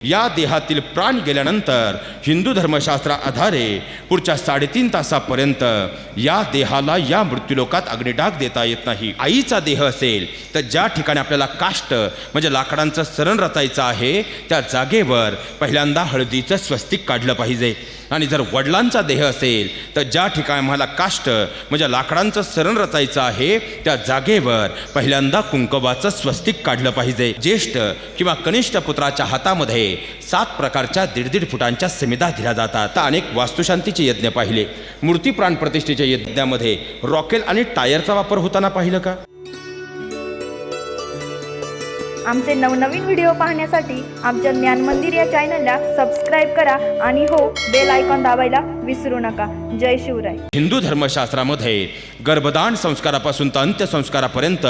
या देहातील प्राण गेल्यानंतर हिंदू धर्मशास्त्रा आधारे पुढच्या साडेतीन तासापर्यंत या देहाला या मृत्यूलोकात अग्निडाग देता येत नाही. आईचा देह असेल तर ज्या ठिकाणी आपल्याला काष्ट म्हणजे लाकडांचं सरण रचायचं आहे त्या जागेवर पहिल्यांदा हळदीचं स्वस्तिक काढलं पाहिजे. आणि जर वडिलांचा देह असेल तर ज्या ठिकाणी आम्हाला काष्ट म्हणजे लाकडांचं सरण रचायचं आहे त्या जागेवर पहिल्यांदा कुंकवाचं स्वस्तिक काढलं पाहिजे. ज्येष्ठ किंवा कनिष्ठ पुत्राच्या हातामध्ये सात प्रकारच्या दीड दीड फुटांच्या समिधा दिल्या जातात. तर अनेक वास्तुशांतीचे यज्ञ पाहिले. मूर्ती प्राण प्रतिष्ठेच्या यज्ञामध्ये रॉकेल आणि टायरचा वापर होताना पाहिलं का? आमचे नवनवीन व्हिडिओ पाहण्यासाठी आमच्या ज्ञान मंदिर या चॅनलला सबस्क्राईब करा आणि हो बेल आयकॉन दाबायला विसरू नका. जय शिवराय. हिंदू धर्मशास्त्रामध्ये गर्भदान संस्कारापासून तर अंत्यसंस्कारापर्यंत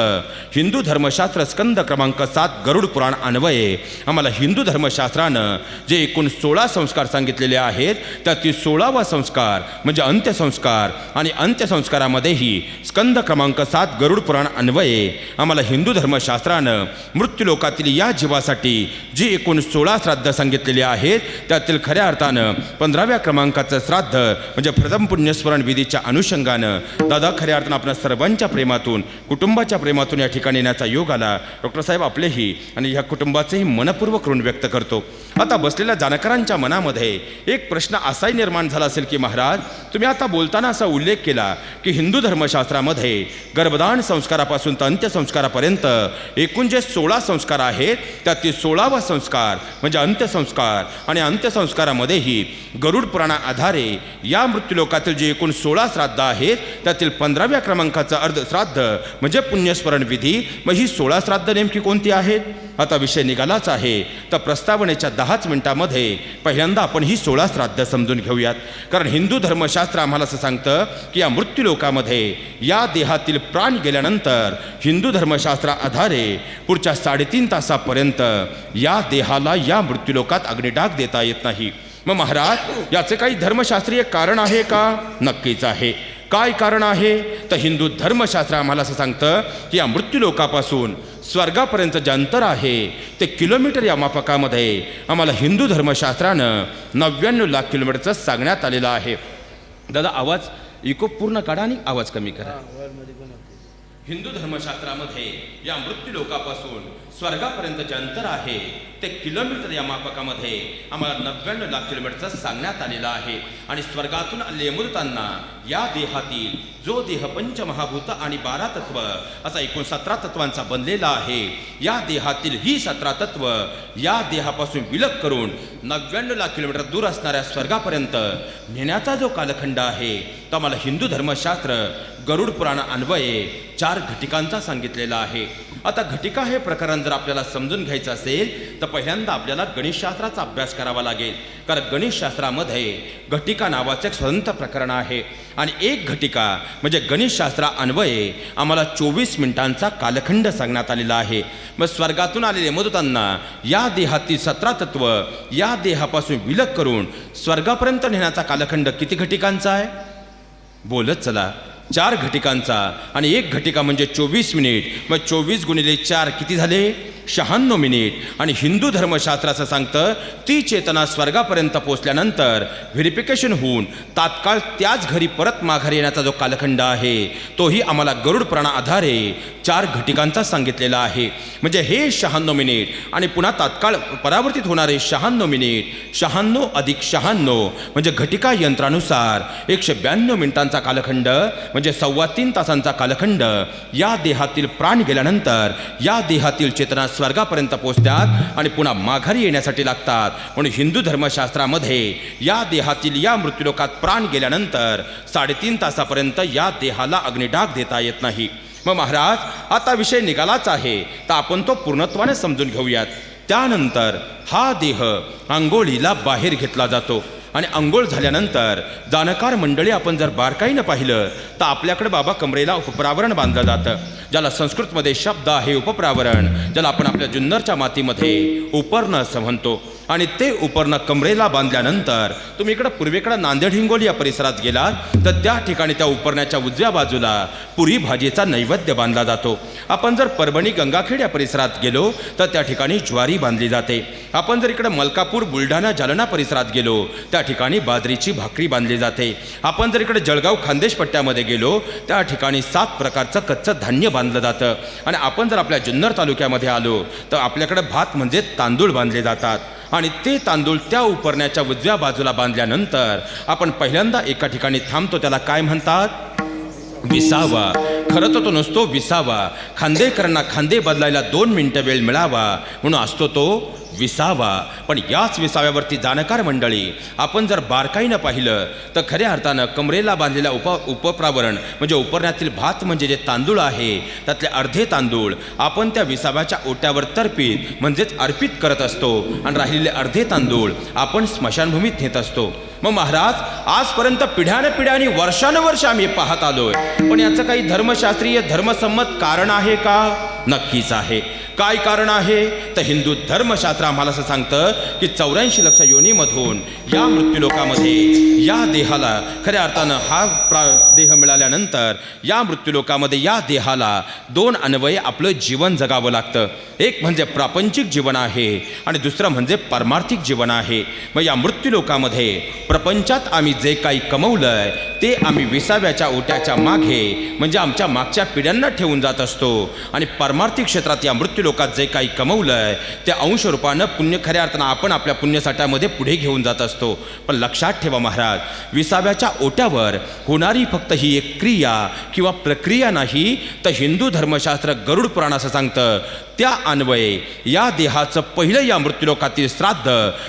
हिंदू धर्मशास्त्र स्कंद क्रमांक सात गरुड पुराण अन्वये. आम्हाला हिंदू धर्मशास्त्रानं जे एकूण सोळा संस्कार सांगितलेले आहेत त्यातील सोळावा संस्कार म्हणजे अंत्यसंस्कार आणि अंत्यसंस्कारामध्येही स्कंद क्रमांक सात गरुड पुराण अन्वये. आम्हाला हिंदू धर्मशास्त्रानं मृत्यूलोकातील या जीवासाठी जी एकूण सोळा श्राद्ध सांगितलेली आहेत त्यातील खऱ्या अर्थानं पंधराव्या क्रमांकाचं श्राद्ध म्हणजे प्रथम पुण्यस्मरण विधीच्या अनुषंगानं दादा खऱ्या अर्थानं आपल्या सर्वांच्या प्रेमातून कुटुंबाच्या प्रेमातून या ठिकाणी येण्याचा योग आला. डॉक्टर साहेब आपलेही आणि ह्या कुटुंबाचेही मनपूर्वक ऋण व्यक्त करतो. आता बसलेल्या जाणकारांच्या मनामध्ये एक प्रश्न असाही निर्माण झाला असेल की महाराज तुम्ही आता बोलताना असा उल्लेख केला की हिंदू धर्मशास्त्रामध्ये गर्भदान संस्कारापासून तर अंत्यसंस्कारापर्यंत एकूण जे सोळा संस्कार आहेत त्यातील सोळावा संस्कार म्हणजे अंत्यसंस्कार. आणि अंत्यसंस्कारामध्येही गरुड पुराणा आधारे या मृत्यूलोकातील जे एकूण सोळा श्राद्ध आहेत त्यातील पंधराव्या क्रमांकाचं अर्ध श्राद्ध म्हणजे पुण्यस्मरण विधी मग ही सोळा श्राद्ध नेमकी कोणती आहेत? आता विषय निघालाच आहे. तर प्रस्तावनेच्या दहाच मिनिटामध्ये पहिल्यांदा आपण ही सोळा श्राद्ध समजून घेऊयात. कारण हिंदू धर्मशास्त्र आम्हाला असं सांगतं की या मृत्यूलोकामध्ये या देहातील प्राण गेल्यानंतर हिंदू धर्मशास्त्रा आधारे पुढच्या साडेतीन तासापर्यंत या देहाला या मृत्यूलोकात अग्निडाग देता येत नाही. मग महाराज याचे काही धर्मशास्त्रीय कारण आहे का? नक्कीच आहे. काय कारण आहे? तर हिंदू धर्मशास्त्र आम्हाला असं सांगतं की या मृत्यूलोकापासून स्वर्गापर्यंत जे अंतर आहे ते किलोमीटर या मापकामध्ये आम्हाला हिंदू धर्मशास्त्रानं नव्याण्णव लाख किलोमीटरचं सांगण्यात आलेलं आहे. दादा आवाज इको पूर्ण काढा आणि आवाज कमी करा. हिंदू धर्मशास्त्रामध्ये या मृत्यूलोकापासून स्वर्गापर्यंत जे अंतर आहे. ते किलोमीटर या मापकामध्ये आम्हाला नव्याण्णव लाख किलोमीटरचं सांगण्यात आलेलं आहे. आणि स्वर्गातून आले अमृतांना या देहातील जो देह पंचमहाभूत आणि बारा तत्व असा एकूण सतरा तत्वांचा बनलेला आहे या देहातील ही सतरा तत्व या देहापासून विलग करून नव्याण्णव लाख किलोमीटर दूर असणाऱ्या स्वर्गापर्यंत नेण्याचा जो कालखंड आहे तो आम्हाला हिंदू धर्मशास्त्र गरुड पुराण अन्वये चार घटिकांचा सांगितलेला आहे. आता घटिका हे प्रकरण जर आपल्याला समजून घ्यायचं असेल तर पहिल्यांदा आपल्याला गणितशास्त्राचा अभ्यास करावा लागेल. कारण गणितशास्त्रामध्ये घटिका नावाचं एक स्वतंत्र प्रकरण आहे. आणि एक घटिका म्हणजे गणितशास्त्रा अन्वये आम्हाला चोवीस मिनिटांचा कालखंड सांगण्यात आलेला आहे. मग स्वर्गातून आलेले मदतांना या देहातील सतरा तत्व या देहापासून विलग करून स्वर्गापर्यंत नेण्याचा कालखंड किती घटिकांचा आहे? बोलत चला. चार घटिकांचा आणि एक घटिका म्हणजे चोवीस मिनिट. मग चोवीस गुणिले चार किती झाले? शहाण्णव मिनिट. आणि हिंदू धर्मशास्त्राचं सांगतं ती चेतना स्वर्गापर्यंत पोचल्यानंतर व्हेरिफिकेशन होऊन तात्काळ त्याच घरी परत माघारी येण्याचा जो कालखंड आहे तोही आम्हाला गरुडप्रणा आधारे चार घटिकांचा सांगितलेला आहे. म्हणजे हे शहाण्णव मिनिट आणि पुन्हा तात्काळ परावर्तित होणारे शहाण्णव मिनिट शहाण्णव अधिक शहाण्णव म्हणजे घटिका यंत्रानुसार एकशे ब्याण्णव मिनिटांचा कालखंड म्हणजे म्हणजे सव्वा तीन तासांचा कालखंड या देहातील प्राण गेल्यानंतर या देहातील चेतना स्वर्गापर्यंत पोहोचतात आणि पुन्हा माघारी येण्यासाठी लागतात. म्हणून हिंदू धर्मशास्त्रामध्ये या देहातील या मृत्यूलोकात प्राण गेल्यानंतर साडेतीन तासापर्यंत या देहाला अग्निडाग देता येत नाही. मग महाराज आता विषय निघालाच आहे. तर आपण तो पूर्णत्वाने समजून घेऊयात. त्यानंतर हा देह आंघोळीला बाहेर घेतला जातो. आणि आंघोळ झाल्यानंतर जाणकार मंडळी आपण जर बारकाईनं पाहिलं तर आपल्याकडे बाबा कमरेला उपप्रावरण बांधलं जातं. ज्याला संस्कृतमध्ये शब्द आहे उपप्रावरण ज्याला आपण आपल्या जुन्नरच्या मातीमध्ये उपर्ण असं म्हणतो. आणि ते उपरणं कमरेला बांधल्यानंतर तुम्ही इकडं पूर्वेकडं नांदेड हिंगोली या परिसरात गेलात तर त्या ठिकाणी त्या उपरण्याच्या उजव्या बाजूला पुरी भाजीचा नैवेद्य बांधला जातो. आपण जर परभणी गंगाखेड या परिसरात गेलो तर त्या ठिकाणी ज्वारी बांधली जाते. आपण जर इकडं मलकापूर बुलढाणा जालना परिसरात गेलो त्या ठिकाणी बाजरीची भाकरी बांधली जाते. आपण जर इकडे जळगाव खानदेश पट्ट्यामध्ये गेलो त्या ठिकाणी सात प्रकारचं कच्चं धान्य बांधलं जातं. आणि आपण जर आपल्या जुन्नर तालुक्यामध्ये आलो तर आपल्याकडे भात म्हणजे तांदूळ बांधले जातात. आणि ते तांदूळ त्या उपरण्याच्या उजव्या बाजूला बांधल्यानंतर आपण पहिल्यांदा एका ठिकाणी थांबतो त्याला काय म्हणतात? विसावा. खरं तर तो नसतो विसावा. खांदेकरांना खांदे बदलायला दोन मिनटं वेळ मिळावा म्हणून असतो तो विसावा. पण याच विसाव्यावरती जाणकार मंडळी आपण जर बारकाईनं पाहिलं तर खऱ्या अर्थानं कमरेला बांधलेल्या उप उपप्रावरण म्हणजे उपरण्यातील भात म्हणजे जे तांदूळ आहे त्यातले अर्धे तांदूळ आपण त्या विसाव्याच्या ओट्यावर तर्पित म्हणजेच अर्पित करत असतो आणि राहिलेले अर्धे तांदूळ आपण स्मशानभूमीत नेत असतो. मग महाराज आजपर्यंत पिढ्यानं पिढ्याने वर्षानुवर्ष आम्ही पाहत आलोय. पण याचं काही धर्मशास्त्रीय धर्मसंमत कारण आहे का? नक्कीच आहे. काय कारण आहे? तर हिंदू धर्मशास्त्र आम्हाला असं सांगतं की चौऱ्याऐंशी लक्ष योनीमधून या मृत्यूलोकामध्ये या देहाला खऱ्या अर्थानं हा प्रा देह मिळाल्यानंतर या मृत्यूलोकामध्ये या देहाला दोन अन्वये आपलं जीवन जगावं लागतं. एक म्हणजे प्रापंचिक जीवन आहे आणि दुसरं म्हणजे परमार्थिक जीवन आहे. मग या मृत्यूलोकामध्ये प्रपंचात आम्ही जे काही कमवलंय ते आम्ही विसाव्याच्या ओट्याच्या मागे म्हणजे आमच्या मागच्या पिढ्यांना ठेवून जात असतो. आणि परमार्थिक क्षेत्रात या मृत्यूलोकात जे काही कमवलं आहे ते अंश रूपानं पुण्य खऱ्या अर्थानं आपण आपल्या पुण्यसाठ्यामध्ये पुढे घेऊन जात असतो. पण लक्षात ठेवा महाराज विसाव्याच्या ओट्यावर होणारी फक्त ही एक क्रिया किंवा प्रक्रिया नाही तर हिंदू धर्मशास्त्र गरुड पुराण असं सांगतं त्या अन्वये या देहाचं पहिलं या मृत्यूलोकातील श्राद्ध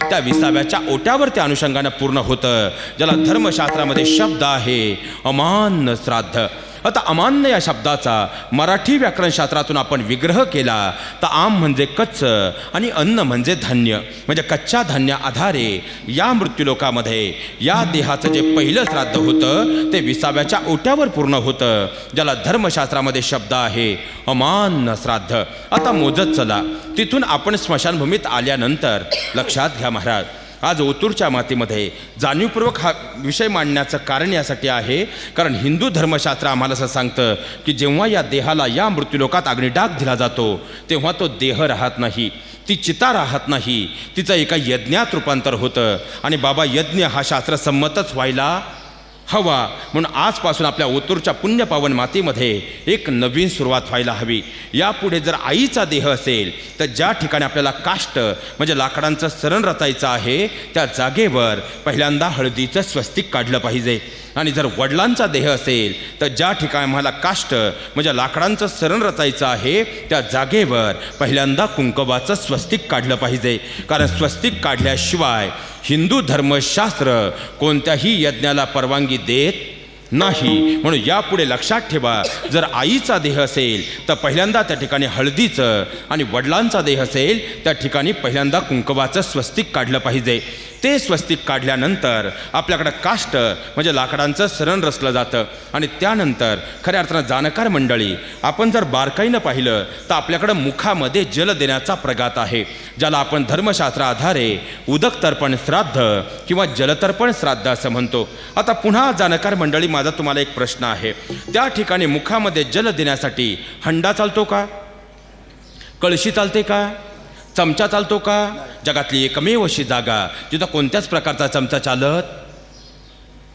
त्या विसाव्याच्या ओट्यावर त्या अनुषंगानं पूर्ण होतं ज्याला धर्मशास्त्रामध्ये शब्द आहे अमान्य श्राद्ध. आता अमान्य या शब्दाचा मराठी व्याकरणशास्त्रातून आपण विग्रह केला तर आम म्हणजे कच्चं आणि अन्न म्हणजे धान्य. म्हणजे कच्च्या धान्या आधारे या मृत्यूलोकामध्ये या देहाचं जे पहिलं श्राद्ध होतं ते विसाव्याच्या ओट्यावर पूर्ण होतं ज्याला धर्मशास्त्रामध्ये शब्द आहे अमान्य श्राद्ध. आता मोजत चला तिथून आपण स्मशानभूमीत आल्यानंतर लक्षात घ्या महाराज आज ओतूरच्या मातीमध्ये जाणीवपूर्वक हा विषय मांडण्याचं कारण यासाठी आहे. कारण हिंदू धर्मशास्त्र आम्हाला असं सांगतं की जेव्हा या देहाला या मृत्यूलोकात अग्निडाग दिला जातो तेव्हा तो देह राहत नाही. ती चिता राहत नाही. तिचं एका यज्ञात रूपांतर होतं. आणि बाबा यज्ञ हा शास्त्रसंमतच व्हायला हवा. म्हणून आजपासून आपल्या ओतूरच्या पुण्यपावन मातीमध्ये एक नवीन सुरुवात व्हायला हवी. यापुढे जर आईचा देह असेल तर ज्या ठिकाणी आपल्याला काष्ट म्हणजे लाकडांचं सरण रचायचं आहे त्या जागेवर पहिल्यांदा हळदीचं स्वस्तिक काढलं पाहिजे. आणि जर वडिलांचा देह असेल तर ज्या ठिकाणी आम्हाला काष्ट म्हणजे लाकडांचं सरण रचायचं आहे त्या जागेवर पहिल्यांदा कुंकवाचं स्वस्तिक काढलं पाहिजे. कारण स्वस्तिक काढल्याशिवाय हिंदू धर्मशास्त्र कोणत्याही यज्ञाला परवानगी देत नाही. म्हणून यापुढे लक्षात ठेवा जर आईचा देह असेल तर पहिल्यांदा त्या ठिकाणी हळदीचं आणि वडिलांचा देह असेल त्या ठिकाणी पहिल्यांदा कुंकवाचं स्वस्तिक काढलं पाहिजे. ते स्वस्तिक काढल्यानंतर आपल्याकडं काष्ट म्हणजे लाकडांचं सरण रचलं जातं. आणि त्यानंतर खऱ्या अर्थानं जाणकार मंडळी आपण जर बारकाईनं पाहिलं तर आपल्याकडं मुखामध्ये जल देण्याचा प्रघात आहे ज्याला आपण धर्मशास्त्र आधारे उदक तर्पण श्राद्ध किंवा जलतर्पण श्राद्ध असं म्हणतो. आता पुन्हा जाणकार मंडळी माझा तुम्हाला एक प्रश्न आहे. त्या ठिकाणी मुखामध्ये जल देण्यासाठी हंडा चालतो का? कळशी चालते का? चमचा चालतो का? जगातली एकमेव अशी जागा जिथं कोणत्याच प्रकारचा चमचा चालत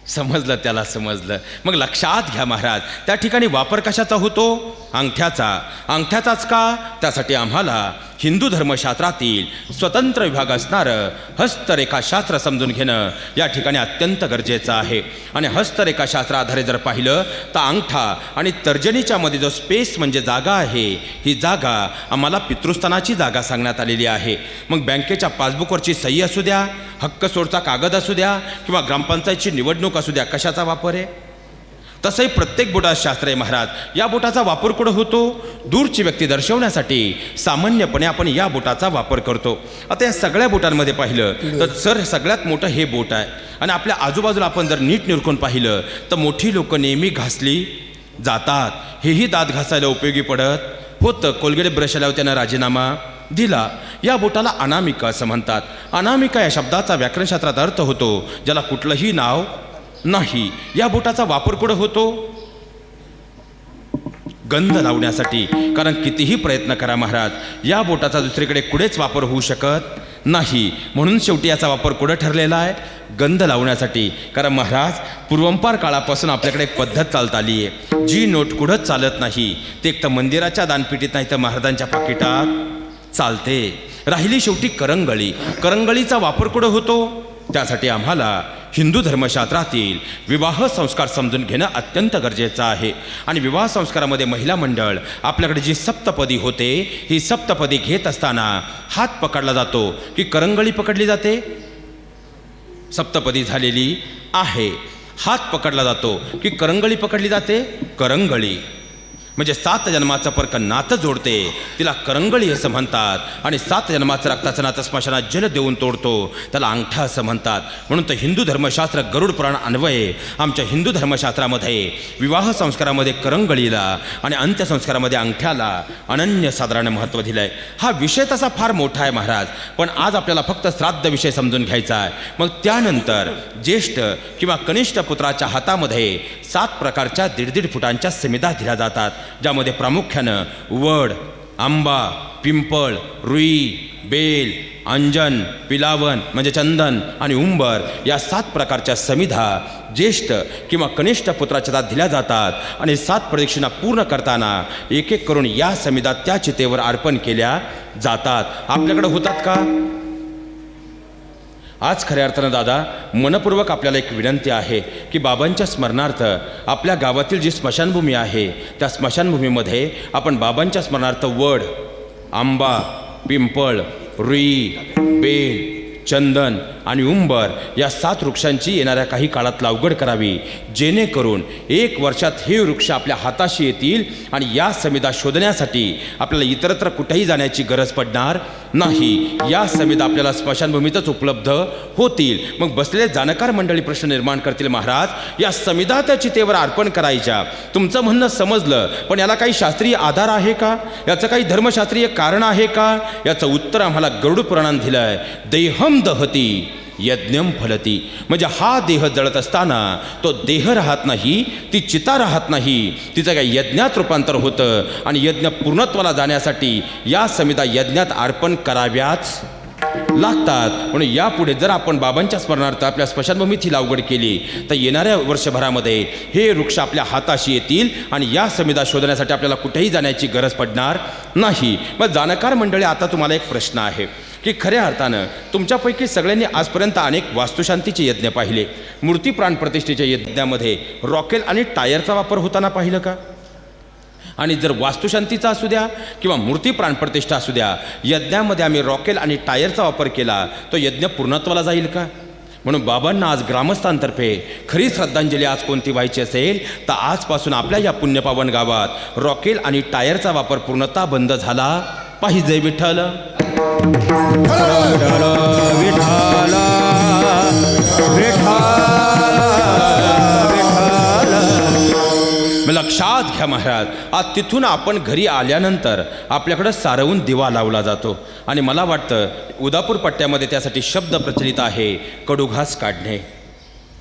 समजलं त्याला समजलं. मग लक्षात घ्या महाराज त्या ठिकाणी वापर कशाचा होतो? अंगठ्याचा. अंगठ्याचाच का? त्यासाठी आम्हाला हिंदू धर्मशास्त्रातील स्वतंत्र विभाग असणारं हस्तरेखाशास्त्र समजून घेणं या ठिकाणी अत्यंत गरजेचं आहे. आणि हस्तरेखाशास्त्र आधारे जर पाहिलं तर अंगठा आणि तर्जनीच्या मध्ये जो स्पेस म्हणजे जागा आहे ही जागा आम्हाला पितृस्थानाची जागा सांगण्यात आलेली आहे. मग बँकेच्या पासबुकवरची सही असू द्या हक्क सोडचा कागद असू द्या किंवा ग्रामपंचायतची निवडणूक असू द्या कशाचा वापर आहे? तसंही प्रत्येक बोटात शास्त्र आहे महाराज या बोटाचा वापर कुठं होतो? दूरची व्यक्ती दर्शवण्यासाठी सामान्यपणे आपण या बोटाचा वापर करतो. आता या सगळ्या बोटांमध्ये पाहिलं तर सर सगळ्यात मोठं हे बोट आहे. आणि आपल्या आजूबाजूला आपण जर नीट निरखून पाहिलं तर मोठी लोक नेहमी घासली जातात. हेही दात घासायला उपयोगी पडत? होतं. कोलगेट ब्रश आल्यावर त्यांना राजीनामा दिला. या बोटाला अनामिका असं म्हणतात. अनामिका या शब्दाचा व्याकरणशास्त्रात अर्थ होतो ज्याला कुठलंही नाव नाही या बोटाचा वापर कुठं होतो? गंध लावण्यासाठी. कारण कितीही प्रयत्न करा महाराज या बोटाचा दुसरीकडे कुठेच वापर होऊ शकत नाही. म्हणून शेवटी याचा वापर कुठं ठरलेला आहे? गंध लावण्यासाठी. कारण महाराज पूर्वंपार काळापासून आपल्याकडे एक पद्धत चालत आली आहे. जी नोट कुठंच चालत नाही. ते एक तर मंदिराच्या दानपिटीत नाही तर महाराजांच्या पाकिटात चालते. राहिली शेवटी करंगळी. करंगळीचा वापर कुठं होतो? त्यासाठी आम्हाला हिंदू धर्मशास्त्रातील विवाह संस्कार समजून घेणं अत्यंत गरजेचं आहे. आणि विवाह संस्कारामध्ये महिला मंडळ आपल्याकडे जी सप्तपदी होते ही सप्तपदी घेत असताना हात पकडला जातो की करंगळी पकडली जाते? सप्तपदी झालेली आहे. हात पकडला जातो की करंगळी पकडली जाते? करंगळी. म्हणजे सात जन्माचं परक नातं जोडते. तिला करंगळी असं म्हणतात. आणि सात जन्माचं रक्ताचं नातं स्मशानात जल देऊन तोडतो. त्याला अंगठा असं म्हणतात. म्हणून तर हिंदू धर्मशास्त्र गरुड पुराण अन्वये आमच्या हिंदू धर्मशास्त्रामध्ये विवाह संस्कारामध्ये करंगळीला आणि अंत्यसंस्कारामध्ये अंगठ्याला अनन्य साधारण महत्त्व दिलं आहे हा विषय तसा फार मोठा आहे महाराज. पण आज आपल्याला फक्त श्राद्ध विषय समजून घ्यायचा आहे. मग त्यानंतर ज्येष्ठ किंवा कनिष्ठ पुत्राच्या हातामध्ये सात प्रकारच्या दीड दीड फुटांच्या समिधा दिल्या जातात. ज्यामध्ये प्रामुख्यानं वड आंबा पिंपळ रुई बेल अंजन पिलावन म्हणजे चंदन आणि उंबर या सात प्रकारच्या समिधा ज्येष्ठ किंवा कनिष्ठ पुत्राच्या हातात दिल्या जातात आणि सात प्रदक्षिणा पूर्ण करताना एक एक करून या समिधा त्या चितेवर अर्पण केल्या जातात. आपल्याकडे होतात का? आज खऱ्या अर्थानं दादा मनपूर्वक आपल्याला एक विनंती आहे की बाबांच्या स्मरणार्थ आपल्या गावातील जी स्मशानभूमी आहे त्या स्मशानभूमीमध्ये आपण बाबांच्या स्मरणार्थ वड आंबा पिंपळ रुई बेल चंदन आणि उंबर या सात वृक्षांची येणाऱ्या काही काळात लावगड करावी जेणेकरून एक वर्षात हे वृक्ष आपल्या हाताशी येतील आणि या समिधा शोधण्यासाठी आपल्याला इतरत्र कुठेही जाण्याची गरज पडणार नाही या समिता आपल्याला स्मशानभूमीतच उपलब्ध होतील. मग बसलेले जाणकार मंडळी प्रश्न निर्माण करतील महाराज. या समिधा त्या चितेवर अर्पण करायच्या. तुमचं म्हणणं समजलं पण याला काही शास्त्रीय आधार आहे का? याचं काही धर्मशास्त्रीय कारण आहे का? याचं उत्तर आम्हाला गरुड पुराणात दिलं आहे देहम दहती. यज्ञम फलती। म्हणजे हा देह जळत असताना तो देह राहत नाही ती चिता राहत नाही तिचं काही यज्ञात रूपांतर होतं आणि यज्ञ पूर्णत्वाला जाण्यासाठी या समिता यज्ञात अर्पण कराव्याच लागतात. म्हणून यापुढे जर आपण बाबांच्या स्मरणार्थ आपल्या स्मशानभूमीत ही लावगड केली तर येणाऱ्या वर्षभरामध्ये हे वृक्ष आपल्या हाताशी येतील आणि या समिधा शोधण्यासाठी आपल्याला कुठेही जाण्याची गरज पडणार नाही. मग जाणकार मंडळी आता तुम्हाला एक प्रश्न आहे. की खऱ्या अर्थानं तुमच्यापैकी सगळ्यांनी आजपर्यंत अनेक वास्तुशांतीचे यज्ञ पाहिले. मूर्ती प्राणप्रतिष्ठेच्या यज्ञामध्ये रॉकेल आणि टायरचा वापर होताना पाहिलं का? आणि जर वास्तुशांतीचा असू द्या किंवा मूर्ती प्राणप्रतिष्ठा असू द्या यज्ञामध्ये आम्ही रॉकेल आणि टायरचा वापर केला तो यज्ञ पूर्णत्वाला जाईल का? म्हणून बाबांना आज ग्रामस्थांतर्फे खरी श्रद्धांजली आज कोणती व्हायची असेल तर आजपासून आपल्या या पुण्यपावन गावात रॉकेल आणि टायरचा वापर पूर्णतः बंद झाला पाहिजे विठ्ठल. लक्षात घ्या महाराज आज तिथून आपण घरी आल्यानंतर आपल्याकडं सारवून दिवा लावला जातो. आणि मला वाटतं उदापूर पट्ट्यामध्ये त्यासाठी शब्द प्रचलित आहे कडुघास काढणे.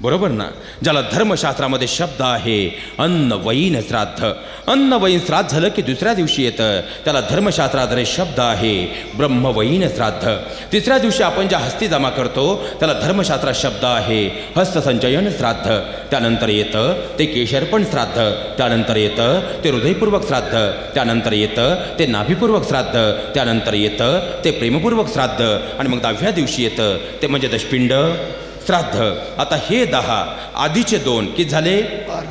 बरोबर ना? ज्याला धर्मशास्त्रामध्ये शब्द आहे अन्न श्राद्ध. अन्न श्राद्ध झालं की दुसऱ्या दिवशी येतं. त्याला धर्मशास्त्राद्वारे शब्द आहे ब्रह्मवयीन श्राद्ध. तिसऱ्या दिवशी आपण ज्या हस्ती जमा करतो त्याला धर्मशास्त्रात शब्द आहे हस्तसंचयन श्राद्ध. त्यानंतर येतं ते केशरपण श्राद्ध. त्यानंतर येतं ते हृदयपूर्वक श्राद्ध. त्यानंतर येतं ते नाभीपूर्वक श्राद्ध. त्यानंतर येतं ते प्रेमपूर्वक श्राद्ध. आणि मग दहाव्या दिवशी येतं ते म्हणजे दशपिंड. श्राद्ध आता हे दहा आधीचे दोन की झाले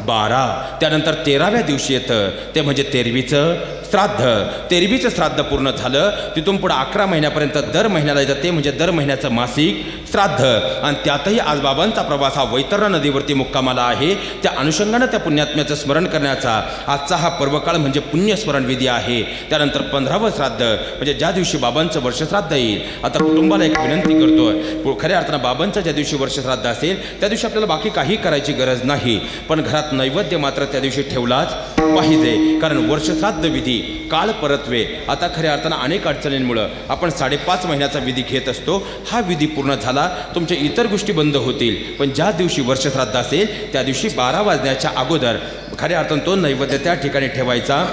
बारा. त्यानंतर तेराव्या दिवशी येतं. ते म्हणजे तेरवीचं श्राद्ध. तेरवीचं श्राद्ध पूर्ण झालं. तिथून पुढं अकरा महिन्यापर्यंत दर महिन्याला येतं. ते म्हणजे दर महिन्याचं मासिक श्राद्ध. आणि त्यातही आज बाबांचा प्रवास हा वैतरणा नदीवरती मुक्कामाला आहे. त्या अनुषंगानं त्या पुण्यात्म्याचं स्मरण करण्याचा आजचा हा पर्वकाळ म्हणजे पुण्यस्मरण विधी आहे. त्यानंतर पंधरावं श्राद्ध म्हणजे ज्या दिवशी बाबांचं वर्षश्राद्ध येईल आता कुटुंबाला एक विनंती करतो खऱ्या अर्थानं बाबांचं ज्या दिवशी वर्षश्राद्ध असेल त्या दिवशी आपल्याला बाकी काही करायची गरज नाही. पण घरात नैवेद्य मात्र त्या दिवशी ठेवलाच पाहिजे. कारण वर्षश्राद्ध विधी काळ परत्वे आता खऱ्या अर्थानं अनेक अडचणींमुळं आपण साडेपाच महिन्याचा विधी घेत असतो. हा विधी पूर्ण झाला तुमच्या इतर गोष्टी बंद होतील. पण ज्या दिवशी वर्षश्राद्ध असेल त्या दिवशी बारा वाजण्याच्या अगोदर खऱ्या अर्थानं तो नैवेद्य त्या ठिकाणी ठेवायचा.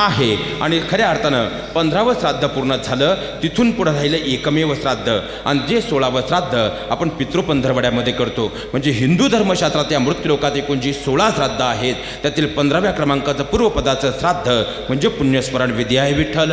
आहे. आणि खऱ्या अर्थानं पंधरावं श्राद्ध पूर्ण झालं तिथून पुढं राहिलं एकमेव श्राद्ध. आणि जे सोळावं श्राद्ध आपण पितृपंधरवड्यामध्ये करतो म्हणजे हिंदू धर्मशास्त्रात या मृत्यूलोकात एकूण जी सोळा श्राद्ध आहेत त्यातील पंधराव्या क्रमांकाचं पूर्वपदाचं श्राद्ध म्हणजे पुण्यस्मरण विधी आहे विठ्ठल.